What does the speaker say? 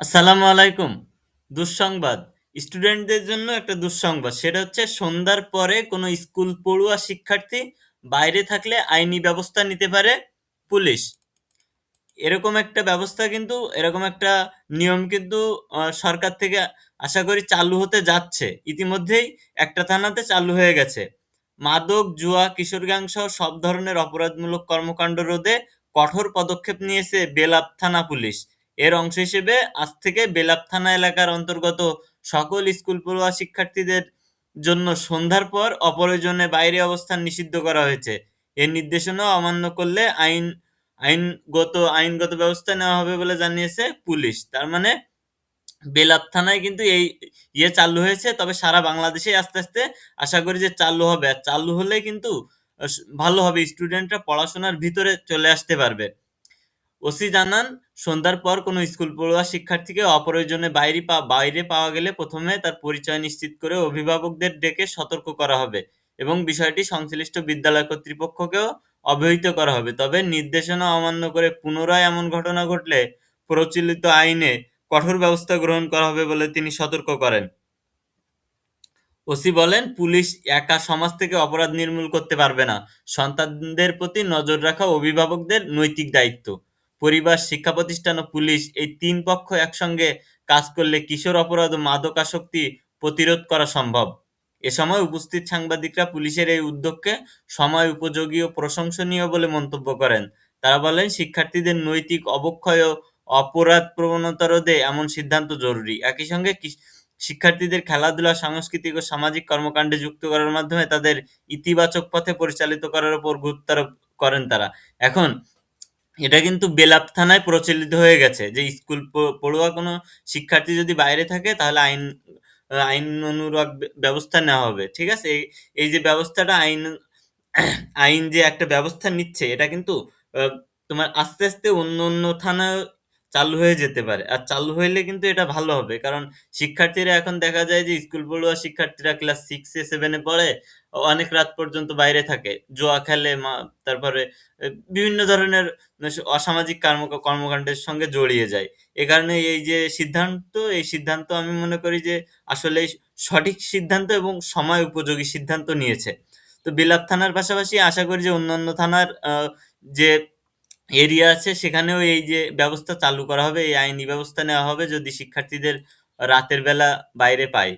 আসসালামু আলাইকুম। দুঃসংবাদ। স্টুডেন্টদের জন্য একটা দুঃসংবাদ। সেটা হচ্ছে সন্ধ্যার পরে কোনো স্কুল পড়ুয়া শিক্ষার্থী বাইরে থাকলে আইনি ব্যবস্থা নিতে পারে পুলিশ। এরকম একটা ব্যবস্থা কিন্তু এরকম একটা নিয়ম কিন্তু সরকার থেকে আশা করি চালু হতে যাচ্ছে। ইতিমধ্যেই একটা থানাতে চালু হয়ে গেছে। মাদক, জুয়া, কিশোর গ্যাং সহ সব ধরনের অপরাধমূলক কর্মকাণ্ড রোধে কঠোর পদক্ষেপ নিয়েছে বেলাব থানা পুলিশ। এর অংশ হিসেবে আজ থেকে বেলাব থানা এলাকার অন্তর্গত সকল স্কুল পড়ুয়া শিক্ষার্থীদের জন্য সন্ধ্যার পর অপ্রয়োজনে বাইরে অবস্থান নিষিদ্ধ করা হয়েছে। এর নির্দেশনা অমান্য করলে আইন আইনগত আইনগত ব্যবস্থা নেওয়া হবে বলে জানিয়েছে পুলিশ। তার মানে বেলাব থানায় কিন্তু এই ইয়ে চালু হয়েছে। তবে সারা বাংলাদেশেই আস্তে, আস্তে আশা করি যে চালু হবে। আর চালু হলে কিন্তু ভালো হবে। স্টুডেন্টরা পড়াশোনার ভিতরে চলে আসতে পারবে। ওসি জানান, সন্ধ্যার পর কোনো স্কুল পড়ুয়া শিক্ষার্থীকে অপ্রয়োজনে বাইরে পা বাইরে পাওয়া গেলে প্রথমে তার পরিচয় নিশ্চিত করে অভিভাবকদের ডেকে সতর্ক করা হবে এবং বিষয়টি সংশ্লিষ্ট বিদ্যালয় কর্তৃপক্ষকেও অবহিত করা হবে। তবে নির্দেশনা অমান্য করে পুনরায় এমন ঘটনা ঘটলে প্রচলিত আইনে কঠোর ব্যবস্থা গ্রহণ করা হবে বলে তিনি সতর্ক করেন। ওসি বলেন, পুলিশ একা সমাজ থেকে অপরাধ নির্মূল করতে পারবে না। সন্তানদের প্রতি নজর রাখা অভিভাবকদের নৈতিক দায়িত্ব। পরিবার, শিক্ষা প্রতিষ্ঠান ও পুলিশ এই তিন পক্ষ একসঙ্গে কাজ করলে কিশোর অপরাধ ও মাদকাসক্তি প্রতিরোধ করা সম্ভব। এ সময় উপস্থিত সাংবাদিকরা পুলিশের এই উদ্যোগকে সময় উপযোগী ও প্রশংসনীয় বলে মন্তব্য করেন। তারা বলেন, শিক্ষার্থীদের নৈতিক অবক্ষয় ও অপরাধ প্রবণতা রোধে এমন সিদ্ধান্ত জরুরি। একই সঙ্গে শিক্ষার্থীদের খেলাধুলা, সাংস্কৃতিক ও সামাজিক কর্মকাণ্ডে যুক্ত করার মাধ্যমে তাদের ইতিবাচক পথে পরিচালিত করার উপর গুরুত্ব আরোপ করেন তারা। এখন এটা কিন্তু বেলাপ থানায় প্রচলিত হয়ে গেছে যে স্কুল পড়ুয়া কোনো শিক্ষার্থী যদি বাইরে থাকে তাহলে আইন আইন অনুরাগ ব্যবস্থা নেওয়া হবে। ঠিক আছে? এই এই যে ব্যবস্থাটা আইন আইন যে একটা ব্যবস্থা নিচ্ছে এটা কিন্তু তোমার আস্তে, আস্তে অন্য, অন্য থানায়ও চালু হয়ে যেতে পারে। আর চালু হইলে কিন্তু এটা ভালো হবে। কারণ শিক্ষার্থীরা এখন দেখা যায় যে স্কুল পড়ুয়া শিক্ষার্থীরা ক্লাস 6 এ 7 এ পড়ে অনেক রাত পর্যন্ত বাইরে থাকে। জোয়া খেলে, তারপরে বিভিন্ন ধরনের অসামাজিক কার্ম কর্মকাণ্ডের সঙ্গে জড়িয়ে যায়। এ কারণে এই যে সিদ্ধান্ত, এই সিদ্ধান্ত আমি মনে করি যে আসলে সঠিক সিদ্ধান্ত এবং সময় উপযোগী সিদ্ধান্ত নিয়েছে। তো বিলাপ থানার পাশাপাশি আশা করি যে অন্যান্য থানার যে এরিয়া আছে সেখানেও এই যে ব্যবস্থা চালু করা হবে, এই আইনি ব্যবস্থা নেওয়া হবে যদি শিক্ষার্থীদের রাতের বেলা বাইরে পায়।